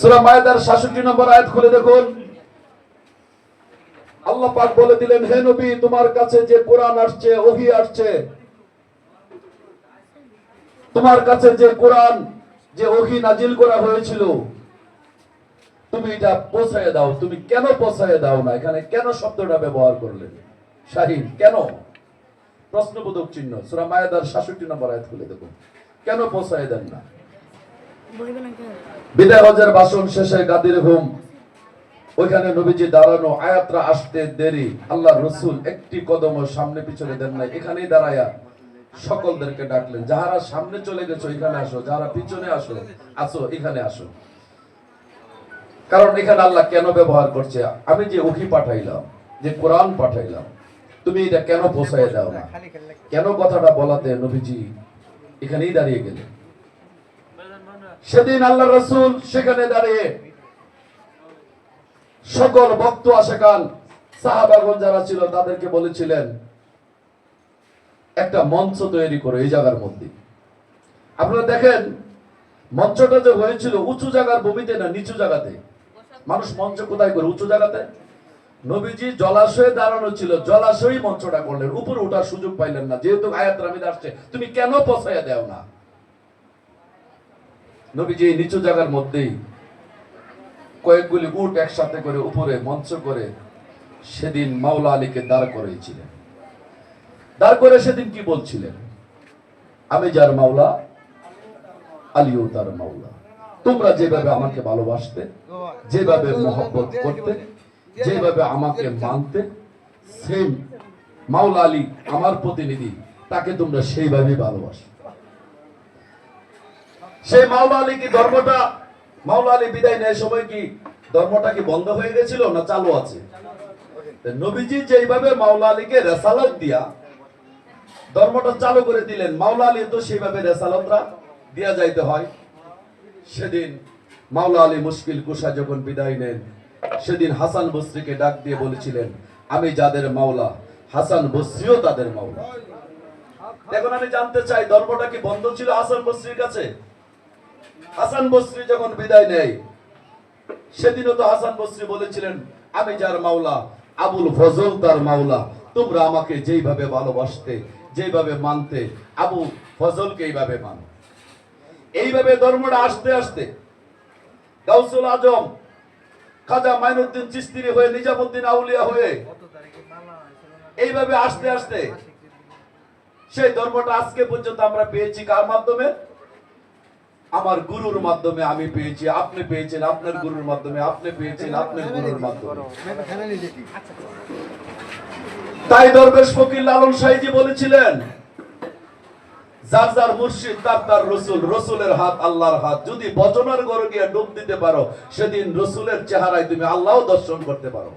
সূরা মায়েদার 66 নম্বর আয়াত খুলে দেখুন। আল্লাহ পাক বলে দিলেন, হে নবী, তোমার কাছে যে কোরআন আসছে, ওহী আসছে, তোমার কাছে যে কোরআন, যে ওহী নাজিল করা হয়েছিল, তুমি এটা পৌঁছায় দাও। তুমি কেন পৌঁছায় দাও না? এখানে কেন শব্দটা ব্যবহার করলে শাহিন, কেন? প্রশ্নবোধক চিহ্ন। সূরা মায়েদার 66 নম্বর আয়াত খুলে দেখুন। কেন পৌঁছায় দেন না? শেষে গাদির ওইখানে নবীজি দাঁড়ানো আসতে দেরি। আল্লাহ রসুল একটি কদম সামনে পিছনে দেন নাই, এখানেই দাঁড়ায়া সকলদেরকে ডাকলেন, যাহারা সামনে চলে গেছো, এখানে আসো পিছনে আসো আসো, এখানে আসো। কারণ এখানে আল্লাহ কেন ব্যবহার করছে? আমি যে উঠি পাঠাইলাম, যে কোরআন পাঠাইলাম, তুমি এটা কেন পৌঁছায় দাও না? কেন কথাটা বলাতে নবীজি এখানেই দাঁড়িয়ে গেলেন? সেদিন আল্লাহ রসুল সেখানে দাঁড়িয়ে সকল ভক্ত আশেকান সাহাবাগন যারা ছিল তাদেরকে বলেছিলেন, একটা মঞ্চ তৈরি করে এই জায়গার মধ্যে। আপনারা দেখেন, মঞ্চটা যে হয়েছিল উঁচু জায়গার ভূমিতে না, নিচু জায়গাতে। মানুষ মঞ্চ কোথায় করে? উঁচু জায়গাতে। নবীজি জলাশয়ে দাঁড়ানো ছিল, জলাশয়ই মঞ্চটা করলেন। উপরে ওঠার সুযোগ পাইলেন না। যেহেতু আয়াত রামিদ আসছে, তুমি কেন পছাইয়া দেও না? নবীজি এই নিচু জায়গার মধ্যেই কয়েকগুলি উট একসাথে করে উপরে মঞ্চ করে সেদিন মাওলা আলীকে দাঁড় করেছিলেন দাঁড় করে সেদিন কি বলছিলেন? আমি যার মাওলা, আলীও তার মাওলা। তোমরা যেভাবে আমাকে ভালোবাসতে, যেভাবে মহব্বত করতে, যেভাবে আমাকে মানতে সেম মাওলা আলী আমার প্রতিনিধি, তাকে তোমরা সেইভাবে ভালোবাসো। সেই মাওলা আলী কি ধর্মটা, মাওলা আলী বিদায় নেয় সময় কি ধর্মটা কি বন্ধ হয়ে গেছিল না চালু আছে? নবীজি যেইভাবে মাওলা আলীকে রেসালত দিয়া ধর্মটা চালু করে দিলেন, মাওলা আলী তো সেইভাবে রেসালতরা দিয়া যাইতে হয়। সেদিন মাওলা আলী মুশকিল কুশা যখন বিদায় নেন, সেদিন হাসান বস্রিকে ডাক দিয়ে বলেছিলেন, আমি যাদের মাওলা, হাসান বস্রিও তাদের মাওলা। এখন আমি জানতে চাই, ধর্মটা কি বন্ধ ছিল হাসান বস্রির কাছে? হাসান বসরি যখন বিদায় নেয়, সেদিনও তো হাসান বসরি বলেছিলেন, আমি যার মাওলা, আবুল ফজল তার মাওলা, তোমরা আমাকে যেইভাবে ভালোবাসতে, যেইভাবে মানতে, আবু ফজলকে এইভাবে মান। এইভাবে ধর্মটা আসতে আসতে গাউসুল আজম, খাজা মাইনুদ্দিন চিস্তিরি হয়ে, নিজামুদ্দিন আউলিয়া হয়ে এইভাবে আসতে আসতে সেই ধর্মটা আজকে পর্যন্ত আমরা পেয়েছি কার মাধ্যমে? আমার গুরুর মাধ্যমে আমি পেয়েছি আপনি পেয়েছেন আপনার গুরুর মাধ্যমে আপনি পেয়েছেন আপনার গুরুর মাধ্যমে। তাই দরবেশ ফকির লালন সাইজি বলেছিলেন যার যার মুর্শিদ তার তার রসুল রসুলের হাত আল্লাহর হাত। যদি বচনার গড়ে গিয়ে ডুব দিতে পারো সেদিন রসুলের চেহারায় তুমি আল্লাহ দর্শন করতে পারো।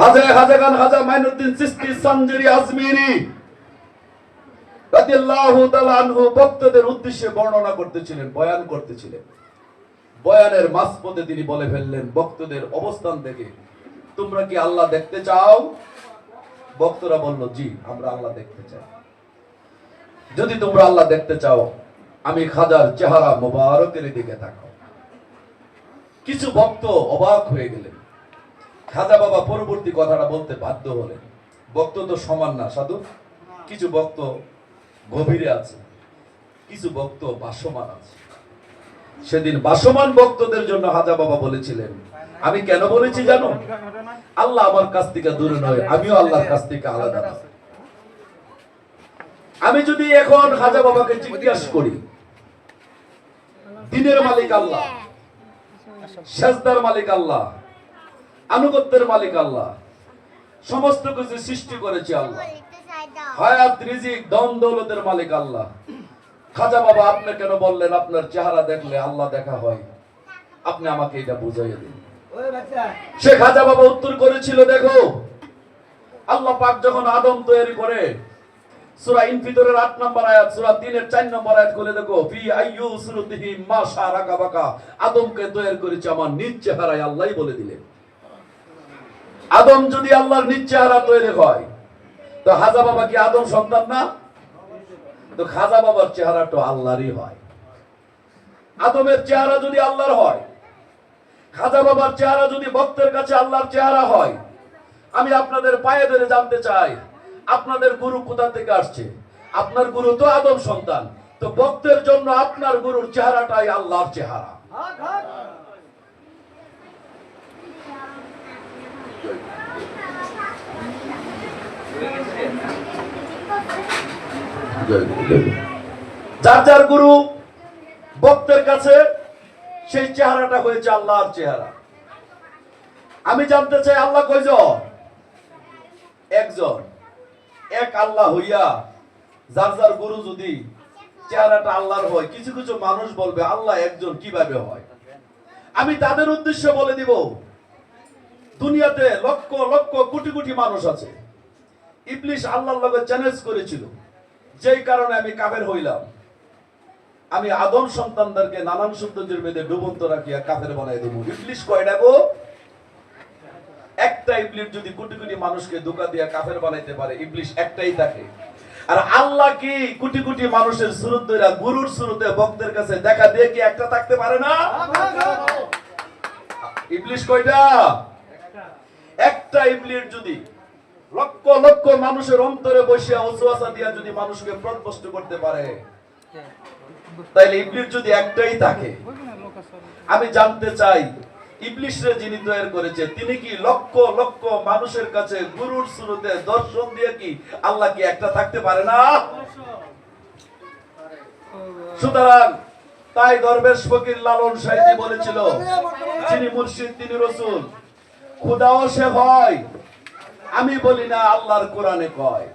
হাজে হাজে খান হাজা মাইনুদ্দিন চিস্তি সঞ্জরি আজমিরি ভক্তদের উদ্দেশ্যে বর্ণনা করতেছিলেন, বয়ান করতেছিলেন। বয়ানের মাঝপথে তিনি বলে ফেললেন, ভক্তদের অবস্থান থেকে তোমরা কি আল্লাহ দেখতে চাও? বলল, জি, আমরা আল্লাহ দেখতে চাই। যদি তোমরা আল্লাহ দেখতে চাও, আমি খাজার চেহারা মোবারকের দিকে তাকাও। কিছু ভক্ত অবাক হয়ে গেলেন। খাজা বাবা পরবর্তী কথাটা বলতে বাধ্য হলেন। ভক্ত তো সমান না, সাধু। কিছু ভক্ত গভীরে আছে। কিছু ভক্ত বাসমান আছে। সেদিন বাসমান ভক্তদের জন্য হাজা বাবা বলেছিলেন, আমি কেন বলেছি জানো? আল্লাহ আমার কাছ থেকে দূরে নয়, আমিও আল্লাহর কাছ থেকে আলাদা। আমি যদি এখন হাজা বাবাকে জিজ্ঞাসা করি, দিনের মালিক আল্লাহ, সেজদার মালিক আল্লাহ, আনুগত্যের মালিক আল্লাহ, সমস্ত কিছু সৃষ্টি করেছে আল্লাহ হায়াত রিজিক দম দৌলতের মালিক আল্লাহ। খাজা বাবা আপনি কেন বললেন আপনার চেহারা দেখলে আল্লাহ দেখা হয়? আপনি আমাকে এটা বুঝাইয়ে দিন। সে খাজা বাবা উত্তর করেছিল দেখো। আল্লাহ পাক যখন আদম তৈরি করে সূরা ইনফিতরের 8 নম্বর আয়াত সূরা 3 এর 4 নম্বর আয়াত খুলে দেখো ফি আইয়ু সুরতিহি মা শারাকা বাকা আদমকে তৈরি করেছে আমার নিজ চেহারায় আল্লাহই বলে দিলেন। আদম যদি আল্লাহর নিজ চেহারা তৈরি হয় তো হাজা বাবা কি আদম সন্তান না? তো খাজা বাবার চেহারা তো আল্লাহরই হয়। আদমের চেহারা যদি আল্লাহর হয়, খাজা বাবার চেহারা যদি ভক্তের কাছে আল্লাহর চেহারা হয়, আমি আপনাদের পায়ে ধরে জানতে চাই, আপনাদের গুরু কোথা থেকে আসছে? আপনার গুরু তো আদম সন্তান, তো ভক্তের জন্য আপনার গুরুর চেহারাটাই আল্লাহর চেহারা। যার যার গুরু ভক্তের কাছে সেই চেহারাটা হয়েছে আল্লাহর চেহারা। আমি জানতে চাই আল্লাহ কয়জন? একজন। এক আল্লাহ হইয়া যার যার গুরু যদি চেহারাটা আল্লাহর হয়, কিছু কিছু মানুষ বলবে, আল্লাহ একজন কীভাবে হয়? আমি তাদের উদ্দেশ্যে বলে দিব, দুনিয়াতে লক্ষ লক্ষ কোটি কোটি মানুষ আছে। ইবলিশ আল্লাহর লগে চ্যালেঞ্জ করেছিল। যেই কারণে আমি কাফের হইলাম। আমি আদম সন্তানদেরকে নানান সৌন্দর্যের মেয়েদের ডুবন্ত রাখিয়া কাফের বানাই দেবো। ইবলিশ কয়টা গো একটা ইবলিশ যদি কোটি কোটি মানুষকে ধোকা দিয়া কাফের বানাইতে পারে, ইবলিশ একটাই থাকে। আর আল্লাহ কি কোটি কোটি মানুষের সুরত ধইরা গুরুর সুরতে ভক্তের কাছে দেখা দিয়ে কি একটা থাকতে পারে না? ইবলিশ কয়টা? একটা ইবলিশ যদি লক্ষ লক্ষ মানুষের অন্তরে বসে অজুয়াশা দিয়া যদি মানুষকে প্রদবষ্ট করতে পারে, তাইলে ইবলিশ যদি একটাই থাকে, আমি জানতে চাই ইবলিশরে যিনি তৈরি করেছে, তিনি কি লক্ষ লক্ষ মানুষের কাছে গুরুর শুরুতে দর্শন দিয়ে কি আল্লাহ কি একটা থাকতে পারে না? সুতরাং তাই দরবেশ ফকির লালন সাহেবজি বলেছিল, যিনি মুর্শিদ, তিনি রসুল, খুদাও সে হয়। আমি বলি না আল্লাহর কোরআনে কয়।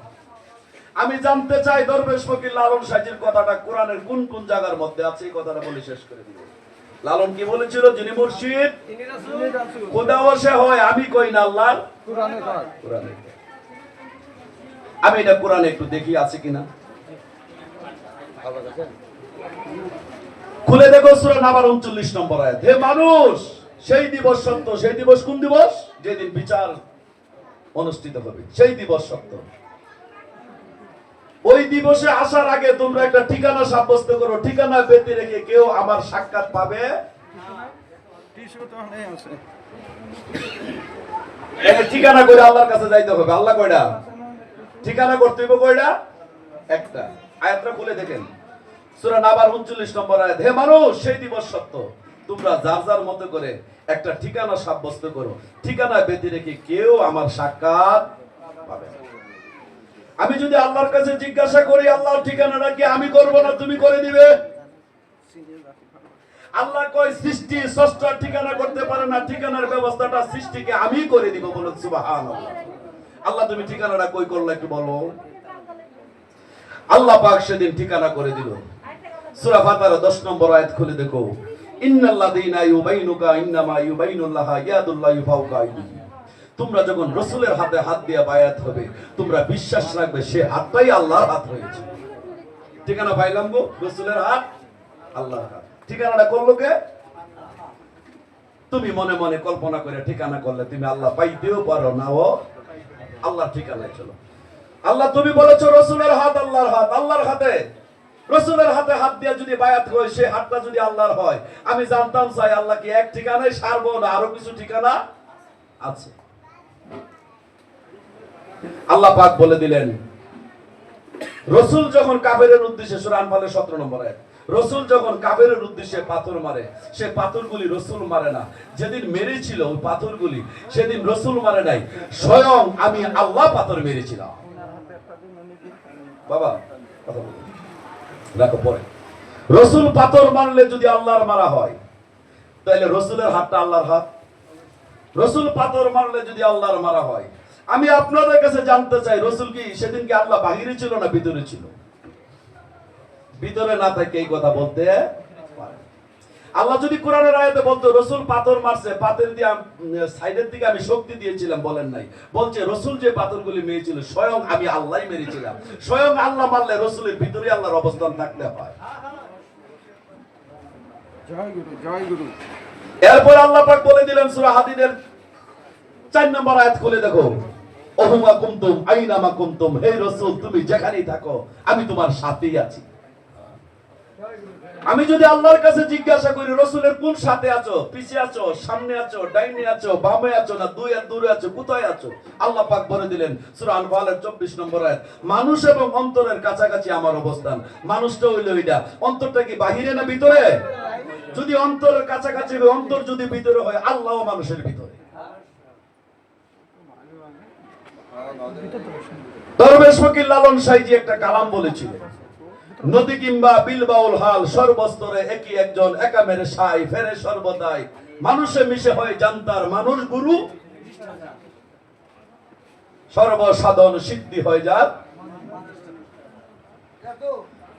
আমি জানতে চাই দরবেশ ফকির লালন সাহেবের কথাটা কোরআনের কোন কোন জায়গার মধ্যে আছে এই কথাটা বলে শেষ করে দিব। লালন কি বলেছিল? যিনি মুর্শিদ খুদাও সে হয় আমি কই না আল্লাহর? কোরআনে। আমি এটা কোরআনে একটু দেখি আছে কিনা? খুলে দেখো সূরা নাবার 39 নম্বর আয়াত। হে মানুষ সেই দিবস সত্য সেই দিবস কোন দিবস? যেদিন বিচার অনুষ্ঠিত হবে। সেই দিবস সত্য ওই দিবসে আসার আগে তোমরা একটা ঠিকানা সাব্যস্ত করো। ঠিকানা বেঁধে রেখে কেউ আমার সাক্ষাৎ পাবে? ঠিকানা করে আল্লাহর কাছে যাইতে হবে। আল্লাহ কয়টা ঠিকানা করতে হবে কয়টা একটা। আয়াতটা খুলে দেখেন। সূরা নাবার 39 নম্বর আয়াত। হে মানুষ, সেই দিবস সত্য তোমরা যার যার মতো করে একটা ঠিকানা সাব্যস্ত করো। ঠিকানা বেঁধে রেখে কেউ আমার সাক্ষাৎ পাবে আমি যদি আল্লাহর কাছে জিজ্ঞাসা করি, আল্লাহর ঠিকানাটা কি আমি করব না, তুমি করে দিবে? আল্লাহ কয়, সৃষ্টি ষষ্ঠর ঠিকানা করতে পারে না। ঠিকানার ব্যবস্থাটা সৃষ্টিকে আমি করে দিব বলুন, সুবহানাল্লাহ। আল্লাহ, তুমি ঠিকানাটা কই করলে একটু বলো। আল্লাহ পাক সেদিন ঠিকানা করে দিল। সূরা ফাতার 10 নম্বর আয়াত খুলে দেখো। তোমরা যখন রসুলের হাতে হাত দিয়ে বায়াত হবে, তোমরা বিশ্বাস রাখবে সে হাতটাই আল্লাহর হাত হয়েছে ঠিকানা পাইলাম গো, রসুলের হাত, আল্লাহর হাত। ঠিকানাটা করল কে? তুমি মনে মনে কল্পনা করে ঠিকানা করলে তুমি আল্লাহ পাইতেও পারো না ও। আল্লাহর ঠিকানায় চলো। আল্লাহ তুমি বলেছ, রসুলের হাত, আল্লাহর হাত, আল্লাহর হাতে। রসুলের হাতে হাত দিয়ে যদি বায়াত হয় সে হাতটা যদি আল্লাহর হয়, আমি জানতাম চাই আল্লাহ কি এক ঠিকানায় সারবো না? আরও কিছু ঠিকানা আছে। আল্লাহ পাক বলে দিলেন, রসুল যখন কাফেরের উদ্দেশ্যে সুরান ফালে সতেরো নম্বর রসুল যখন কাফেরের উদ্দেশ্যে পাথর মারে, সে পাথরগুলি রসুল মারে না। যেদিন মেরেছিল ওই পাথরগুলি, সেদিন রসুল মারে নাই। স্বয়ং আমি আল্লাহ পাথর মেরেছিলাম। বাবা, কথা রাখো পরে রসুল পাথর মারলে যদি আল্লাহর মারা হয় তাহলে রসুলের হাতটা আল্লাহর হাত রসুল পাথর মারলে যদি আল্লাহর মারা হয়, আমি আপনাদের কাছে জানতে চাই, রসুল কি সেদিন কি আল্লাহ বাহিরে ছিল না ভিতরে ছিল ভিতরে না থাকে এই কথা বলতে। আল্লাহ যদি কোরআনের আয়াতে বলতো রসুল পাথর মারছে পাথর দিয়ে সাইডের দিকে আমি শক্তি দিয়েছিলাম বলেন নাই। বলছে রসুল যে পাথরগুলি মেরেছিল স্বয়ং আমি আল্লাহ মেরেছিলাম। স্বয়ং আল্লাহ মারলে রসুলের ভিতরে আল্লাহর অবস্থান থাকতে হয়। জয় গুরু জয় গুরু। এরপর আল্লাহ পাক বলে দিলেন সূরা হাদিদের 4 নম্বর আয়াত খুলে দেখো। ওহুমা কুনতুম আইনামা কুনতুম হে রাসূল তুমি যেখানেই থাকো আমি তোমার সাথেই আছি। আমি যদি আল্লাহর কাছে জিজ্ঞাসা করি, রসুলের কোন সাথে আছো? পিছে আছো? সামনে আছো? ডাইনে আছো? বামে আছো না দুই আর দূরে আছো? কোথায় আছো? আল্লাহ পাক বলে দিলেন, সূরা ফালের 24 নম্বর আয়াত, মানুষ এবং অন্তরের কাছাকাছি আমার অবস্থান। মানুষটা হইল এটা অন্তরটা কি বাহিরে না ভিতরে? যদি অন্তরের কাছাকাছি অন্তর যদি ভিতরে হয়, আল্লাহ মানুষের ভিতরে। দরবেশ ফকির লালন সাইজি একটা কালাম বলেছিলেন। নদী কিংবা বিলবাউল হাল সর্বস্তরে একই একজন একা মেরে সাই, ফেরে সর্বদাই। মানুষে মিশে হয় জানতার মানুষ গুরু। সর্বসাধন সিদ্ধি হয় যার।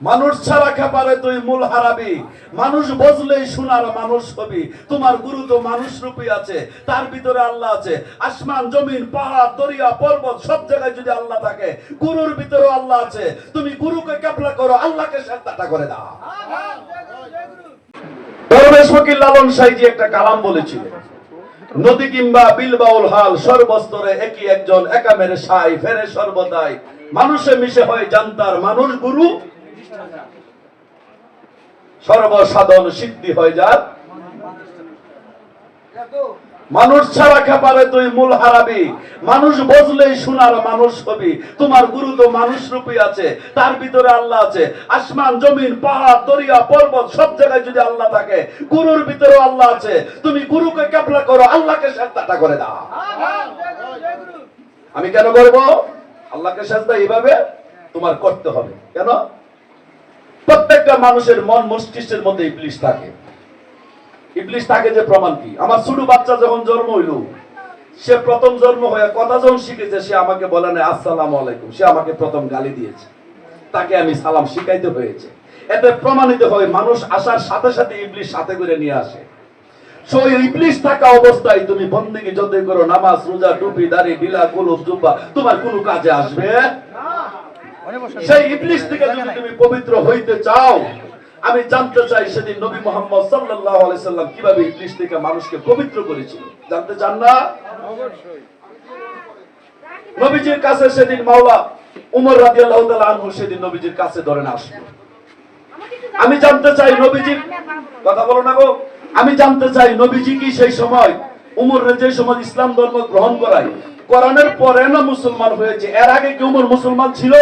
মানুষ ছাড়া খেপারে তুই মূল হারাবি। মানুষ বজলেই শোনার মানুষ হবি। তোমার গুরু তো মানুষ রূপী আছে, তার ভিতরে আল্লাহ আছে। আসমান, জমিন, পাহাড়, দরিয়া, পর্বত, সব জায়গায় যদি আল্লাহ থাকে, গুরুর ভিতরে আল্লাহ আছে। তুমি গুরুকে ক্যাপলা করো, আল্লাহকে শ্রদ্ধাটা করে দাও। দরবেশ ফকির লালন সাইজি একটা কালাম বলেছিলেন, নদী কিংবা বিলবাউল হাল সর্বস্তরে একই একজন একা মেরে সাই, ফেরে সর্বদাই। মানুষে মিশে হয় জানতার মানুষ গুরু সর্বসাধন সিদ্ধি হয় যার মানুষ ছাড়া খেপারে তুই মূল হারাবি। মানুষ বজলেই শোনার মানুষ হবি। তোমার গুরু তো মানুষ রূপী আছে তার ভিতরে আল্লাহ আছে। আসমান জমিন পাহাড় দরিয়া পর্বত সব জায়গায় যদি আল্লাহ থাকে গুরুর ভিতরে আল্লাহ আছে। তুমি গুরুকে ক্যাপলা করো আল্লাহকে শ্রদ্ধাটা করে দাও। আমি কেন করব? আল্লাহকে শ্রদ্ধা এইভাবে তোমার করতে হবে। কেন? প্রত্যেকটা মানুষের মন মস্তিষ্কের মধ্যে ইবলিশ থাকে। ইবলিশ থাকে যে প্রমাণ কি? আমার ছোট বাচ্চা যখন জন্ম হইল, সে প্রথম জন্ম হয়ে কথা যখন শিখেছে, সে আমাকে বলে না আসসালাম আলাইকুম। সে আমাকে প্রথম গালি দিয়েছে। তাকে আমি সালাম শিখাইতে হয়েছে। এতে প্রমাণিত হয় মানুষ আসার সাথে সাথে ইবলিশ সাথে করে নিয়ে আসে। সো ইবলিশ থাকা অবস্থায় তুমি বন্দিকে যতই করো, নামাজ, রোজা, টুপি, দাড়ি ঢিলা গোলপ, জুব্বা, তোমার কোনো কাজে আসবে? সেই ইবলিশ থেকে যদি তুমি পবিত্র হইতে চাও আমি জানতে চাই সেদিন নবী মোহাম্মদ সাল্লাল্লাহু আলাইহি সাল্লাম কীভাবে ইবলিশ থেকে মানুষকে পবিত্র করেছিল। জানতে চান না? নবীজির কাছে সেদিন মাওলা উমর রাদিয়াল্লাহু তাআলা আনহু সেদিন নবীজির কাছে ধরেন আসলো। আমি জানতে চাই নবীজির কথা বলো না গো। আমি জানতে চাই নবীজি কি সেই সময় উমর যে সময় ইসলাম ধর্ম গ্রহণ করায় কোরআনের পরে না মুসলমান হয়েছে? এর আগে কি উমর মুসলমান ছিল?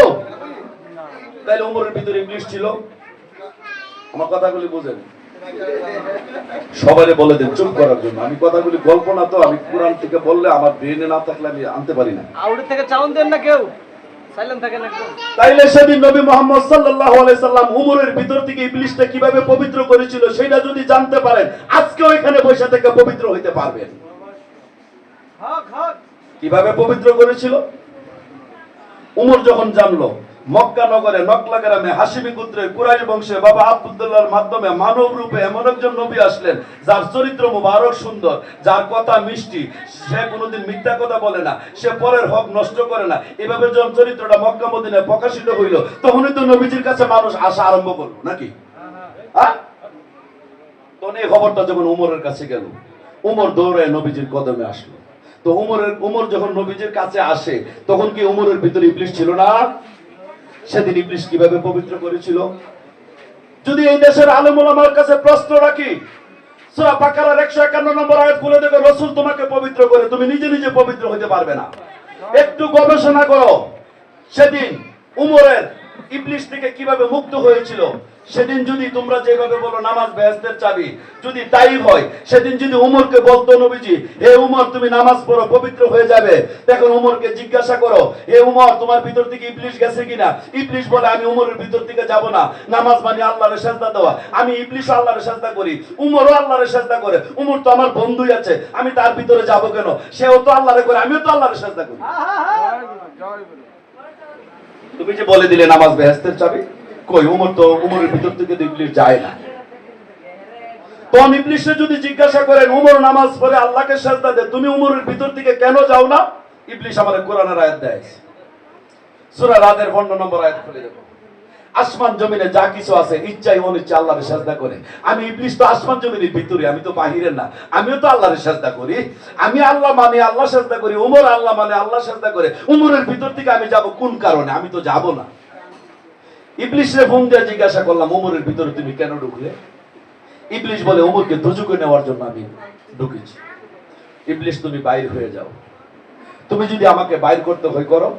তাইলে উমরের ভিতরে ইংলিশ ছিল? আমার কথাগুলি বুঝেন। সবাই বলে দেন চুপ করার জন্য। আমি কথাগুলি গল্প না তো আমি কোরআন থেকে বললে আমার ব্রেনে না থাকলে আমি আনতে পারি না। আউটের থেকে চাউন দেন না কেউ? তাইলে সেদিন নবী মোহাম্মদ সাল্লাল্লাহু আলাইহি সাল্লাম উমরের ভিতর থেকে ইবলিশটা কীভাবে পবিত্র করেছিল সেটা যদি জানতে পারেন আজকেও এখানে বসে থেকে পবিত্র হইতে পারবেন। কীভাবে পবিত্র করেছিল? উমর যখন জানলো মক্কা নগরে নকলা গ্রামে হাসিমি গোত্রে কুরাইশ বংশে বাবা আব্দুল্লাহর মাধ্যমে মানব রূপে এমন একজন নবী আসলেন, যার চরিত্র মুবারক সুন্দর, যার কথা মিষ্টি। সে কোনোদিন মিথ্যা কথা বলে না, সে পরের হক নষ্ট করে না। এভাবে যখন চরিত্রটা মক্কা মদিনায় প্রকাশিত হইল, তখনই তো নবীজির কাছে মানুষ আসা আরম্ভ করল, নাকি? হ্যাঁ? তখন এই খবরটা যখন উমরের কাছে গেল, উমর দৌড়ে নবীজির কদমে আসলো। তো উমরের উমর যখন নবীজির কাছে আসে, তখন কি উমরের ভিতরে ইবলিশ ছিল না? সেদিন ইবলিশ কীভাবে পবিত্র করেছিল? যদি এই দেশের আলমুল আমার কাছে প্রশ্ন রাখি, সুরা পাকারার একশো একান্ন নম্বর আয়াত খুলে দেবে, রসুল তোমাকে পবিত্র করে, তুমি নিজে নিজে পবিত্র হতে পারবে না। একটু গবেষণা করো, সেদিন উমরের ইবলিশ থেকে কীভাবে মুক্ত হয়েছিল? সেদিন যদি তোমরা যেভাবে বলো নামাজ বেহেস্তের চাবি যদি তাই হয় সেদিন যদি উমরকে বলতো নবীজি হে উমর তুমি নামাজ পড়ো পবিত্র হয়ে যাবে। তখন উমরকে জিজ্ঞাসা করো হে উমর তোমার ভিতর থেকে ইবলিশ গেছে কিনা? ইবলিশ বলে আমি উমরের ভিতর থেকে যাব না। নামাজ মানে আল্লাহর সাজদা দেওয়া। আমি ইবলিশ আল্লাহর সাজদা করি উমরও আল্লাহর সাজদা করে। উমর তো আমার বন্ধুই আছে আমি তার ভিতরে যাব কেন? সেও তো আল্লাহরে করে আমিও তো আল্লাহর সাজদা করি। তুমি যে বলে দিলে নামাজ বেহেস্তের চাবি, কই, উমর তো উমরের ভিতর থেকে তো ইবলিশ যায় না। তখন ইবলিশে যদি জিজ্ঞাসা করেন, উমর নামাজ পড়ে আল্লাহকে সাজদা দেয় তুমি উমরের ভিতর থেকে কেন যাও না? ইবলিশ আমাদের কোরআনের আয়াত দেয়। সুরা রাদের 12 নম্বর আয়াত খুলে দেখো। আসমান জমিনে যা কিছু আছে ইচ্ছাই অনিচ্ছা আল্লাহর সাজদা করে। আমি ইবলিশ তো আসমান জমিনের ভিতরে, আমি তো বাহিরের না। আমিও তো আল্লাহর সাজদা করি। আমি আল্লাহ মানে আল্লাহ সাজদা করি, উমর আল্লাহ মানে আল্লাহ সাজদা করে। উমরের ভিতর থেকে আমি যাব কোন কারণে? আমি তো যাব না। ইবলিশরে ফোন দিয়ে জিজ্ঞাসা করলাম, উমরের ভিতরে তুমি কেন ঢুকলে? ইবলিশ বলে ওমরকে দুজুকে নেওয়ার জন্য আমি ঢুকেছি। ইবলিশ তুমি বাইর হয়ে যাও। তুমি যদি আমাকে বাইর করতে হয় করো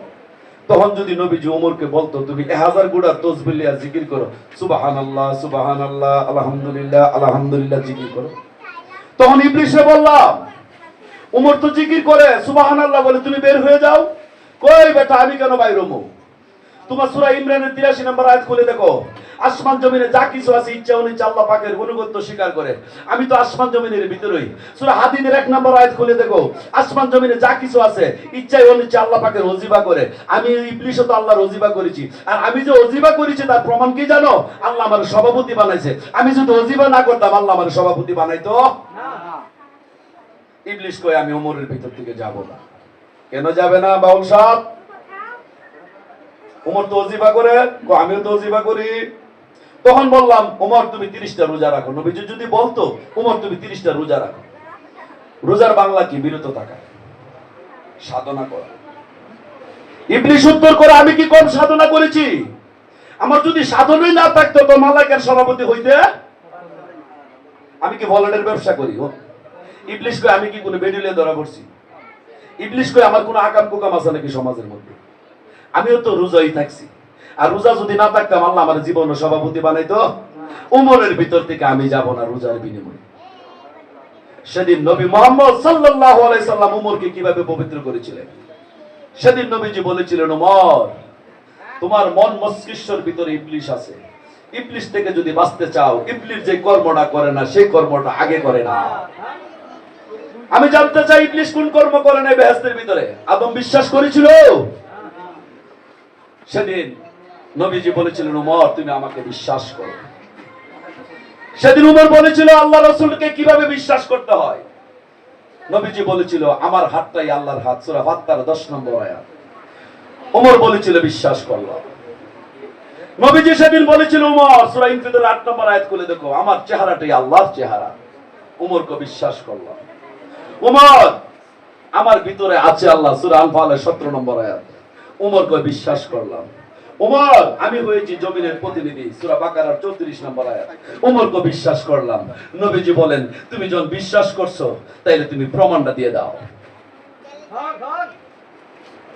তখন যদি নবীজি ওমরকে বলতো, তুমি এক হাজার গুড়া তসবিল্লিয়া জিকির করো। সুবাহান আল্লাহ সুবাহান আল্লাহ আলহামদুলিল্লাহ আলহামদুলিল্লাহ জিকির করো। তখন ইবলিশে বললাম, উমর তো জিকির করে। সুবাহান আল্লাহ বলে, তুমি বের হয়ে যাও। কই বেটা, আমি কেন বাইর হব তোমার সূরা ইমরানের 83 নম্বর আয়াত খুলে দেখো। আসমান জমিনে যা কিছু আছে ইচ্ছা অনুযায়ী আল্লাহ পাকের অনুগত্য স্বীকার করে। আমি তো আসমান জমিনের ভিতরেই। সূরা হাদিদের এক নম্বর আয়াত খুলে দেখো। আসমান জমিনে যা কিছু আছে ইচ্ছাই অনুযায়ী আল্লাহ পাকের ওজিবা করে। আমি ইবলিশও তো আল্লাহর ওজিবা করেছি। আর আমি যে ওজিবা করেছি তার প্রমাণ কি জানো? আল্লাহ আমার সভাপতি বানাইছে। আমি যদি অজিবা না করতাম আল্লাহ আমার সভাপতি বানাইতো। ইবলিশ কয়, আমি ওমরের ভিতর থেকে যাব না। কেন যাবে না বাউল সাহেব? উমর তো ওজিবা করে আমিও তো ওজিবা করি। তখন বললাম, উমর, তুমি তিরিশটা রোজা রাখো। নবীজি যদি বলতো, উমর, তুমি তিরিশটা রোজা রাখো। রোজার বাংলা কি? বিরত থাকা। সাধনা করা। ইবলিশ উত্তর করে, আমি কি কম সাধনা করেছি? আমার যদি সাধনই না থাকতো, তো মালাকের সভাপতি হইতে আমি কি ভলনের ব্যবসা করি? ও ইবলিশ কই, আমি কি কোনো বেডিলে ধরা পড়ছি? ইবলিশ কই, আমার কোনো আকাম কুকাম আছে নাকি সমাজের মধ্যে? আমিও তো রোজাই থাকছি। আর রোজা যদি না থাকতাম, আল্লাহ আমার জীবন সভাপতি বানাইতো। উমরের ভিতর থেকে আমি যাব না রোজার বিনিময়ে। সেদিন নবী মোহাম্মদ আলাইহি সাল্লাম উমরকে কীভাবে পবিত্র করেছিলেন? সেদিন নবীজি বলেছিলেন, উমর, তোমার মন মস্তিষ্কের ভিতরে ইবলিশ আছে। ইবলিশ থেকে যদি বাঁচতে চাও ইবলিশ যে কর্মটা করে না, সেই কর্মটা আগে করে না। আমি জানতে চাই ইবলিশ কোন কর্ম করে না বেহেস্তের ভিতরে? আদম বিশ্বাস করেছিল? সেদিন নবীজি বলেছিলেন, উমর, তুমি আমাকে বিশ্বাস করো। সেদিন উমর বলেছিল, আল্লাহ রসুলকে কীভাবে বিশ্বাস করতে হয়? নবীজি বলেছিল, আমার হাতটাই আল্লাহর হাত। সুরা ফাত্তার দশ নম্বর আয়াত। উমর বলেছিল, বিশ্বাস করলাম নবীজি সেদিন বলেছিল, উমর, সুরা ইনফিদুল আট নম্বর আয়াত খুলে দেখো, আমার চেহারাটাই আল্লাহর চেহারা। উমরকে বিশ্বাস করলাম উমর, আমার ভিতরে আছে আল্লাহ সুরা আনফালের সতেরো নম্বর আয়াত। উমরকে বিশ্বাস করলাম। উমর আমি হয়েছি জমিনের প্রতিনিধি, সুরা বাকারার চৌত্রিশ নম্বর আয়াত। উমরকে বিশ্বাস করলাম। নবীজি বলেন, তুমি যখন বিশ্বাস করছ, তাইলে তুমি প্রমাণটা দিয়ে দাও।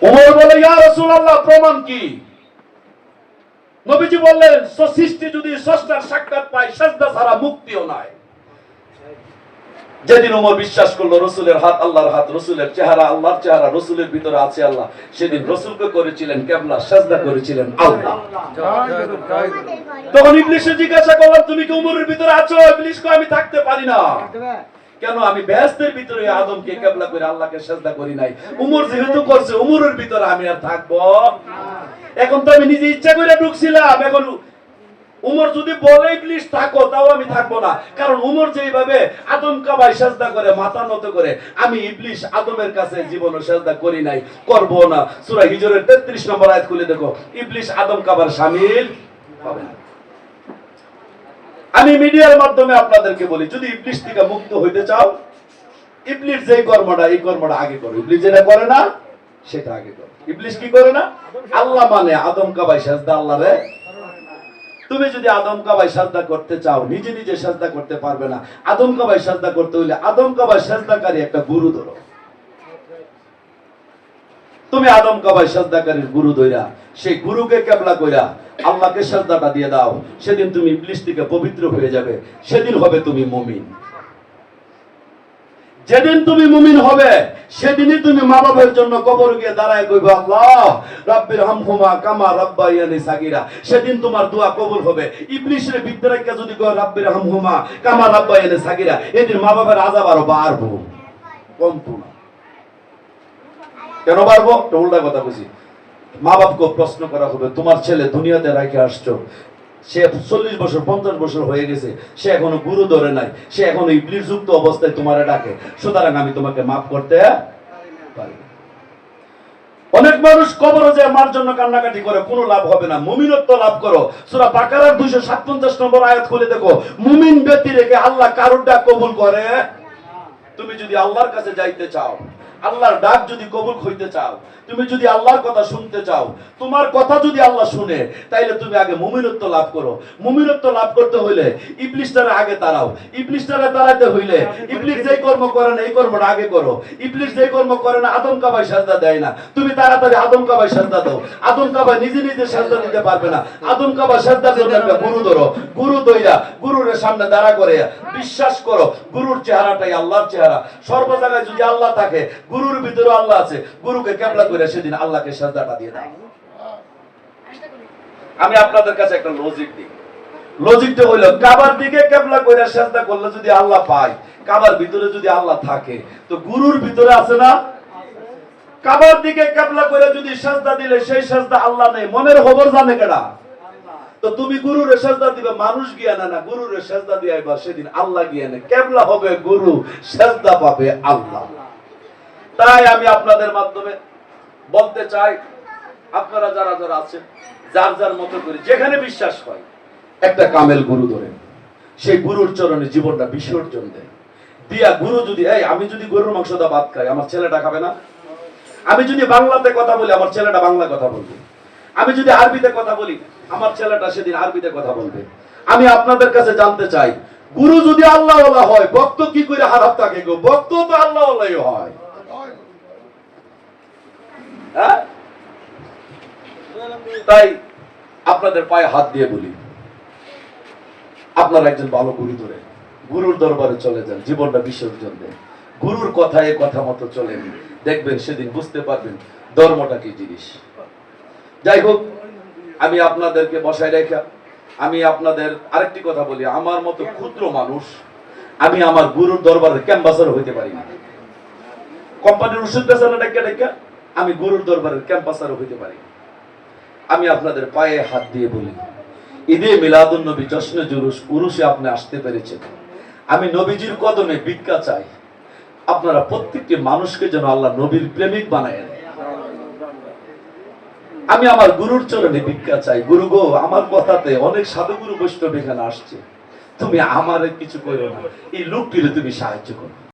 উমর বলে, ইয়া রাসূলুল্লাহ, প্রমাণ কি? নবীজি বললেন সৃষ্টি যদি স্রষ্টার সাক্ষাৎ পায়, সাজদা ছাড়া মুক্তিও নাই। যেদিন উমর বিশ্বাস করল, রসুলের হাত আল্লাহর হাত, রসুলের চেহারা, আল্লাহর চেহারা, রসুলের ভিতরে আছে আল্লাহ। সেদিন রসুলকে করেছিলেন কেবলা, সাজদা করেছিলেন আল্লাহ। তখন ইবলিশে জিজ্ঞাসা করলাম, তুমি কি উমরের ভিতরে আছো? ইবলিশ কয় আমি থাকতে পারি না। কেন, আমি ব্যস্তের ভিতরে আদমকে কেবলা করে আল্লাহকে সাজদা করি নাই। উমর যেহেতু করছে, উমরের ভিতরে আমি আর থাকব। এখন তো আমি নিজে ইচ্ছা করে ঢুকছিলাম। এখন উমর যদি বলে ইবলিশ, থাকো, তাও আমি থাকব না। কারণ উমর যেইভাবে আদম কাবাই সাজদা করে, মাথা নত করে, আমি ইবলিশ আদমের কাছে জীবন সাজদা করি নাই, করব না। সূরা হিজরের 33 নম্বর আয়াত খুলে দেখো, ইবলিশ আদম কাবার শামিল হবে না। আমি মিডিয়ার মাধ্যমে আপনাদেরকে বলি, যদি ইবলিশ থেকে মুক্ত হইতে চাও, ইবলিশ যেই কর্মটা, এই কর্মটা আগে করো। ইবলিশ যেটা করে না, সেটা আগে করো। ইবলিশ কি করে না? আল্লাহ মানে আদম কাবাই সাজদা আল্লাহ রে তুমি যদি আদম কাবাই সাজদা করতে চাও, নিজে নিজে সাজদা করতে পারবে না। আদম কাবাই সাজদা করতে হইলে আদম কাবাই সাজদাকারী একটা গুরু ধরো। তুমি আদম কাবাই সাজদাকারীর গুরু ধইরা, সেই গুরুকে কেবলা কইরা আল্লাহকে সাজদাটা দিয়ে দাও। সেদিন তুমি ইবলিশ থেকে পবিত্র হয়ে যাবে। সেদিন হবে তুমি মুমিন। যেদিন তুমি মুমিন হবে, সেদিনই তুমি মা বাবার জন্য কবর গিয়ে দাঁড়ায় কইবে, আল্লাহ, রাব্বির হামহুমা কামা রাব্বায়ানি সাগীরা। সেদিন তোমার দোয়া কবুল হবে। ইবলিশের বিদ্যারাইকা যদি কয়, রাব্বির হামহুমা কামা রাব্বায়ানি সাগীরা, এদিন মা বাবার আযাব আরও বাড়বো। কমতো না। কেন তো উল্টা কথা বুঝি মা বাপকে প্রশ্ন করা হবে, তোমার ছেলে দুনিয়াতে রেখে আসছো সে চল্লিশ বছর, পঞ্চাশ বছর হয়ে গেছে। সে এখনও গুরু ধরে নাই। সে এখনও ইবলিশ যুক্ত অবস্থায় তোমারে ডাকে। সুতরাং আমি তোমাকে মাফ করতে পারি অনেক মানুষ কবর যে আমার জন্য কান্নাকাটি করে, কোনো লাভ হবে না। মুমিনত্ব লাভ করো। সুরা বাকারার দুইশো সাতপঞ্চাশ নম্বর আয়াত খুলে দেখো। মুমিন ব্যক্তি রেখে আল্লাহ কারুর ডাক কবুল করে? তুমি যদি আল্লাহর কাছে যাইতে চাও। আল্লাহর ডাক যদি কবুল হইতে চাও, তুমি যদি আল্লাহর কথা শুনতে চাও, তোমার কথা যদি আল্লাহ শুনে, তাইলে তুমি আগে মুমিনত্ব লাভ করো। মুমিনত্ব লাভ করতে হইলে ইবলিশটারে আগে তাড়াও। ইবলিশটারে তাড়াইতে হইলে ইবলিশ যেই কর্ম করে না, এই কর্মটা আগে করো। ইবলিশ যেই কর্ম করে না, আদম কাবাই সাজদা দেয় না। তুমি তাড়াতাড়ি আদম কাবাই সাজদা দাও। আদম কাবাই নিজে নিজে সাজদা দিতে পারবে না। আদম কাবা জন্য একটা গুরু ধরো, গুরু দইরা, গুরুর সামনে দাঁড়া করে বিশ্বাস করো, গুরুর চেহারাটাই আল্লাহর চেহারা। সর্ব জায়গায় যদি আল্লাহ থাকে গুরুর ভিতরে আল্লাহ আছে। গুরুকে কেবলা করে সেদিন আল্লাহকে সাজদাটা দিয়ে দাও। আমি আপনাদের কাছে একটা লজিক দিই। লজিকটা হইল, কাবার দিকে কেবলা কইরা সেজদা করলে যদি আল্লাহ পায়, কাবার ভিতরে যদি আল্লাহ থাকে, তো গুরুর ভিতরে আছে না? কাবার দিকে কেবলা করে যদি সেজদা দিলে, সেই সেজদা আল্লাহ নেই। মনের খবর জানে কেডা? তো তুমি গুরুরে সেজদা দিবে, মানুষ গিয়া না না, গুরুরে সেজদা দিয়ে সেদিন আল্লাহ গিয়া না। কেবলা হবে গুরু, সেজদা পাবে আল্লাহ। তাই আমি আপনাদের মাধ্যমে বলতে চাই, আপনারা যারা যারা আছেন, যার যার মতো করে যেখানে বিশ্বাস হয়, একটা কামেল গুরু ধরেন। সেই গুরুর চরণে জীবনটা বিসর্জন দেয়। দিয়া গুরু যদি, এই, আমি যদি গরুর মাংস দা ভাত খাই, আমার ছেলেটা খাবে না? আমি যদি বাংলাতে কথা বলি, আমার ছেলেটা বাংলা কথা বলবে। আমি যদি আরবিতে কথা বলি, আমার ছেলেটা সেদিন আরবিতে কথা বলবে। আমি আপনাদের কাছে জানতে চাই, গুরু যদি আল্লাহ হয়, ভক্ত কি করে হারাপ থাকে গো? ভক্ত তো আল্লাহ হয়। হ্যাঁ? তাই আপনাদের পায়ে হাত দিয়ে বলি। আপনারা একজন ভালো গুরু ধরে, গুরুর দরবারে চলে যান, জীবনটা বিসর্জন দেন গুরুর কথায় কথা মতো চলেন দেখবেন সেদিন বুঝতে পারবেন ধর্মটা কি জিনিস। যাই হোক, আমি আপনাদেরকে বসায় রেখা, আমি আপনাদের আরেকটি কথা বলি, আমার মতো ক্ষুদ্র মানুষ, আমি আমার গুরুর দরবারের ক্যাম্পাসার হইতে পারি না। কোম্পানির ওষুধ বেচানো ডেকে ডেকে আমি গুরুর দরবারের ক্যাম্পাসারও হইতে পারি। আমি আপনাদের পায়ে হাত দিয়ে বলি, ঈদে মিলাদুন নবী জশ্ন জুরুস উরুসে আপনি আসতে পেরেছেন। আমি নবীজির কদমে ভিক্ষা চাই। আপনারা প্রত্যেকটি মানুষকে যেন আল্লাহ নবীর প্রেমিক বানায়। আমি আমার গুরুর চরণে ভিক্ষা চাই। গুরু গো, আমার কথাতে অনেক সাধুগুরু বৈষ্ণব এখানে আসছে। তুমি আমার কিছু করো না। এই লোকটিরে তুমি সাহায্য করো।